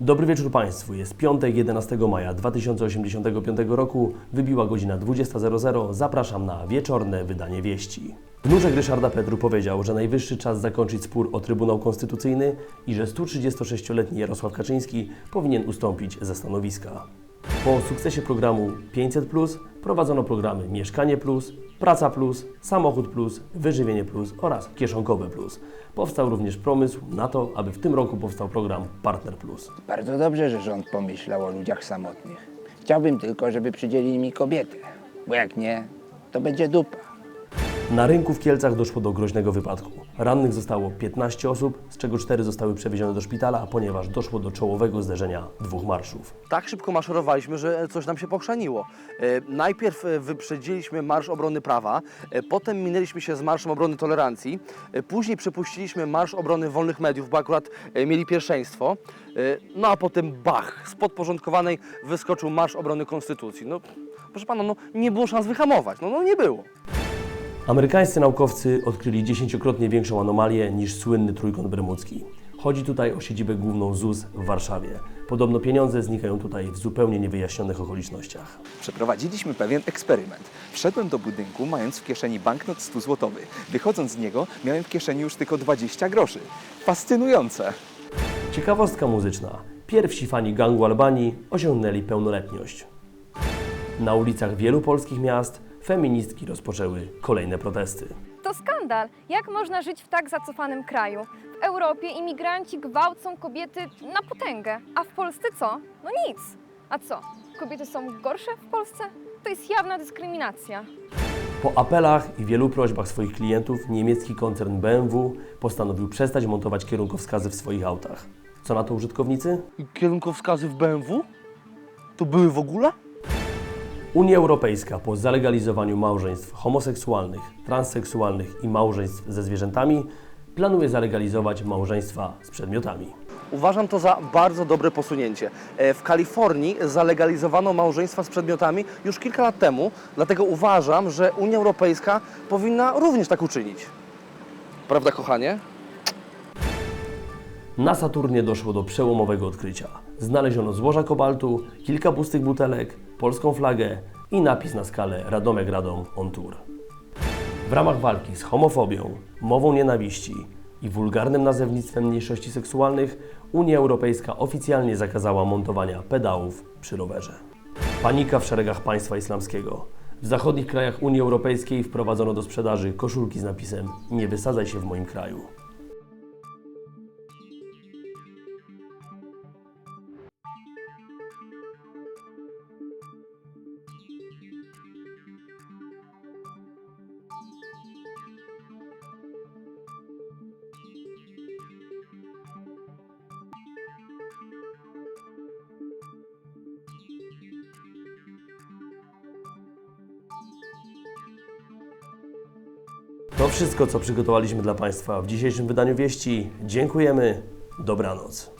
Dobry wieczór Państwu. Jest piątek, 11 maja 2085 roku. Wybiła godzina 20.00. Zapraszam na wieczorne wydanie wieści. Wnuczek Ryszarda Petru powiedział, że najwyższy czas zakończyć spór o Trybunał Konstytucyjny i że 136-letni Jarosław Kaczyński powinien ustąpić ze stanowiska. Po sukcesie programu 500 prowadzono programy Mieszkanie Plus, Praca Plus, Samochód Plus, Wyżywienie Plus oraz Kieszonkowe Plus. Powstał również pomysł na to, aby w tym roku powstał program Partner Plus. Bardzo dobrze, że rząd pomyślał o ludziach samotnych. Chciałbym tylko, żeby przydzielili mi kobietę, bo jak nie, to będzie dupa. Na rynku w Kielcach doszło do groźnego wypadku. Rannych zostało 15 osób, z czego 4 zostały przewiezione do szpitala, ponieważ doszło do czołowego zderzenia dwóch marszów. tak szybko maszerowaliśmy, że coś nam się pochrzaniło. E, Najpierw e, wyprzedziliśmy Marsz Obrony Prawa, e, potem minęliśmy się z Marszem Obrony Tolerancji, później przepuściliśmy Marsz Obrony Wolnych Mediów, bo akurat mieli pierwszeństwo, no a potem bach, z podporządkowanej wyskoczył Marsz Obrony Konstytucji. No, proszę pana, no nie było szans wyhamować, no, no nie było. Amerykańscy naukowcy odkryli dziesięciokrotnie większą anomalię niż słynny trójkąt bermudzki. Chodzi tutaj o siedzibę główną ZUS w Warszawie. Podobno pieniądze znikają tutaj w zupełnie niewyjaśnionych okolicznościach. Przeprowadziliśmy pewien eksperyment. Wszedłem do budynku, mając w kieszeni banknot 100 złotowy. Wychodząc z niego, miałem w kieszeni już tylko 20 groszy. Fascynujące! Ciekawostka muzyczna. Pierwsi fani gangu Albanii osiągnęli pełnoletność. Na ulicach wielu polskich miast feministki rozpoczęły kolejne protesty. To skandal. Jak można żyć w tak zacofanym kraju? W Europie imigranci gwałcą kobiety na potęgę, a w Polsce co? No nic. A co? Kobiety są gorsze w Polsce? To jest jawna dyskryminacja. Po apelach i wielu prośbach swoich klientów niemiecki koncern BMW postanowił przestać montować kierunkowskazy w swoich autach. Co na to użytkownicy? Kierunkowskazy w BMW? To były w ogóle? Unia Europejska po zalegalizowaniu małżeństw homoseksualnych, transseksualnych i małżeństw ze zwierzętami planuje zalegalizować małżeństwa z przedmiotami. Uważam to za bardzo dobre posunięcie. E, W Kalifornii zalegalizowano małżeństwa z przedmiotami już kilka lat temu, dlatego uważam, że Unia Europejska powinna również tak uczynić. Prawda, kochanie? Na Saturnie doszło do przełomowego odkrycia. Znaleziono złoża kobaltu, kilka pustych butelek, polską flagę i napis na skalę Radomek Radom on Tour. W ramach walki z homofobią, mową nienawiści i wulgarnym nazewnictwem mniejszości seksualnych Unia Europejska oficjalnie zakazała montowania pedałów przy rowerze. Panika w szeregach państwa islamskiego. W zachodnich krajach Unii Europejskiej wprowadzono do sprzedaży koszulki z napisem Nie wysadzaj się w moim kraju. To wszystko, co przygotowaliśmy dla Państwa w dzisiejszym wydaniu wieści. Dziękujemy. Dobranoc.